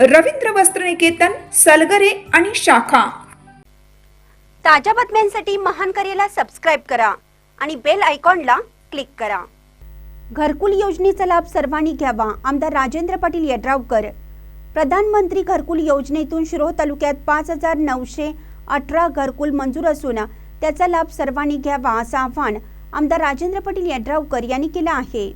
रवींद्र वस्त्रनिकेतन सलगरे आणि शाखा. ताज्या बातम्यांसाठी महान करेला सबस्क्राईब करा आणि बेल आयकॉनला क्लिक करा. घरकुल योजनेचा लाभ सर्वांनी घ्यावा. आमदार राजेंद्र पाटील यड्रावकर. प्रधानमंत्री घरकुल योजनेतून शिरोळ तालुक्यात पाच हजार नऊशे अठरा घरकुल मंजूर असून त्याचा लाभ सर्वांनी घ्यावा असं आवाहन आमदार राजेंद्र पाटील यड्रावकर यांनी केलं आहे.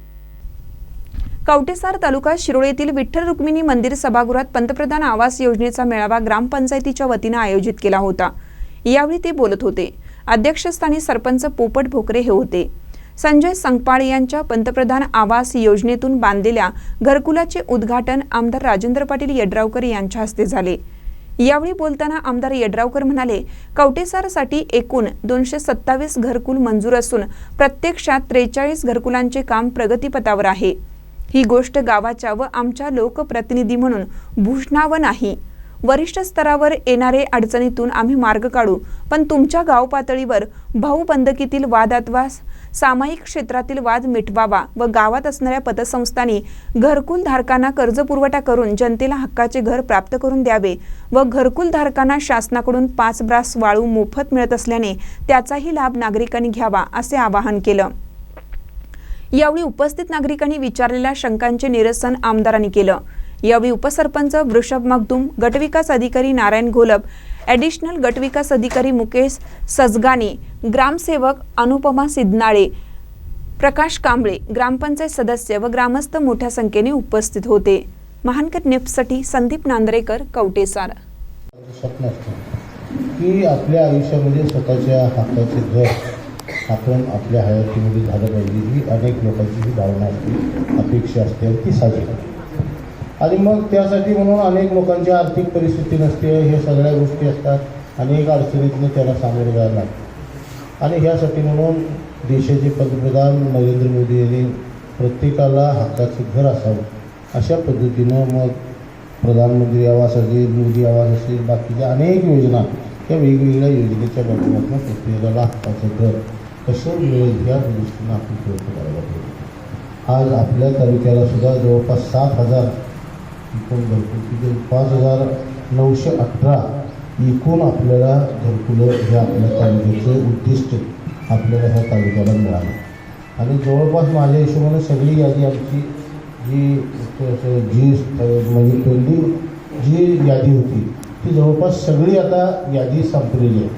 कवटेसार तालुका शिरोळेतील विठ्ठल रुक्मिणी मंदिर सभागृहात पंतप्रधान आवास योजनेचा मेळावा ग्रामपंचायतीच्या वतीनं आयोजित केला होता. यावेळी ते बोलत होते. अध्यक्षस्थानी सरपंच पोपट भोकरे हे होते. संजय संगपाळ यांच्या पंतप्रधान आवास योजनेतून बांधलेल्या घरकुलाचे उद्घाटन आमदार राजेंद्र पाटील यड्रावकर यांच्या हस्ते झाले. यावेळी बोलताना आमदार यड्रावकर म्हणाले कवटेसारसाठी एकूण दोनशे सत्तावीस घरकुल मंजूर असून प्रत्यक्षात त्रेचाळीस घरकुलांचे काम प्रगतीपथावर आहे. ही गोष्ट गावाच्या व आमच्या लोकप्रतिनिधी म्हणून भूषणावं नाही. वरिष्ठ स्तरावर येणारे अडचणीतून आम्ही मार्ग काढू पण तुमच्या गाव पातळीवर भाऊबंदकीतील वाद अथवा सामायिक क्षेत्रातील वाद मिटवावा व गावात असणाऱ्या पतसंस्थांनी घरकुल धारकांना कर्ज पुरवठा करून जनतेला हक्काचे घर प्राप्त करून द्यावे व घरकुल धारकांना शासनाकडून पाच ब्रास वाळू मोफत मिळत असल्याने त्याचाही लाभ नागरिकांनी घ्यावा असे आवाहन केलं. यावेळी उपस्थित नागरिकांनी विचारलेल्या शंकांचे निरसन आमदारांनी केलं. यावेळी उपसरपंच वृषभ मगदूम गटविकास अधिकारी नारायण घोलप ॲडिशनल गटविकास अधिकारी मुकेश सजगाने ग्रामसेवक अनुपमा सिद्धनाळे प्रकाश कांबळे ग्रामपंचायत सदस्य व ग्रामस्थ मोठ्या संख्येने उपस्थित होते. महानकर निफ्टसाठी संदीप नांदरेकर कवटेसार. स्वप्न असतं की आपल्या आयुष्यामध्ये स्वतःच्या हक्काचे घर आपण आपल्या हयातीमध्ये झालं पाहिजे ही अनेक लोकांची ही भावना असते अपेक्षा असते आणि ती साजरी आणि मग त्यासाठी म्हणून अनेक लोकांची आर्थिक परिस्थिती नसते हे सगळ्या गोष्टी असतात. अनेक अडचणीतनं त्याला सामोरं जायला लागतं. आणि ह्यासाठी म्हणून देशाचे पंतप्रधान नरेंद्र मोदी यांनी प्रत्येकाला हक्काचं घर असावं अशा पद्धतीनं मग प्रधानमंत्री आवास असेल मोदी आवास असेल बाकीच्या अनेक योजना या वेगवेगळ्या योजनेच्या माध्यमातून प्रत्येकाला हक्काचं घर कसं मिळेल या दृष्टीनं आपण प्रयत्न करायला पाहिजे आज आपल्या तालुक्याला सुद्धा जवळपास सात हज़ार एकूण घरकुल किती पाच हज़ार नऊशे अठरा एकूण आपल्याला घरकुलं हे आपल्या तालुक्याचं उद्दिष्ट आपल्याला ह्या तालुक्याला मिळालं. आणि जवळपास माझ्या हिशोबाने सगळी यादी आमची जी जी म्हणजे पहिली जी यादी होती, ती जवळपास सगळी आता यादी संपलेली आहे.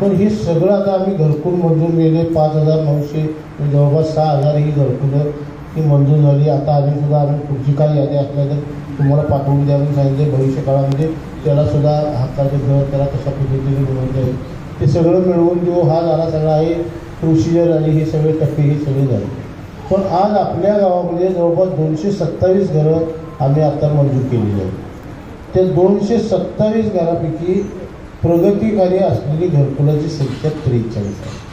पण हे सगळं आता आम्ही घरकुल मंजूर केले पाच हजार नऊशे म्हणजे जवळपास सहा हजार ही घरकुलं ही मंजूर झाली. आता आम्ही सुद्धा आम्ही पुढची काय यादी असल्या तर तुम्हाला पाठवून द्या. म्हणून सांगितले भविष्य काळामध्ये त्याला सुद्धा हक्काचं घर त्याला कशा पद्धतीने मिळवून द्यावे. ते सगळं मिळवून देऊ. हा झाला सगळा आहे. प्रोसिजर आणि हे सगळे टप्पे हे सगळे झाले. पण आज आपल्या गावामध्ये जवळपास दोनशे सत्तावीस घरं आम्ही आता मंजूर केलेली आहेत. त्या दोनशे सत्तावीस घरापैकी प्रगतीकारी असलेली घरकुलाची संख्या त्रेचाळीस आहे.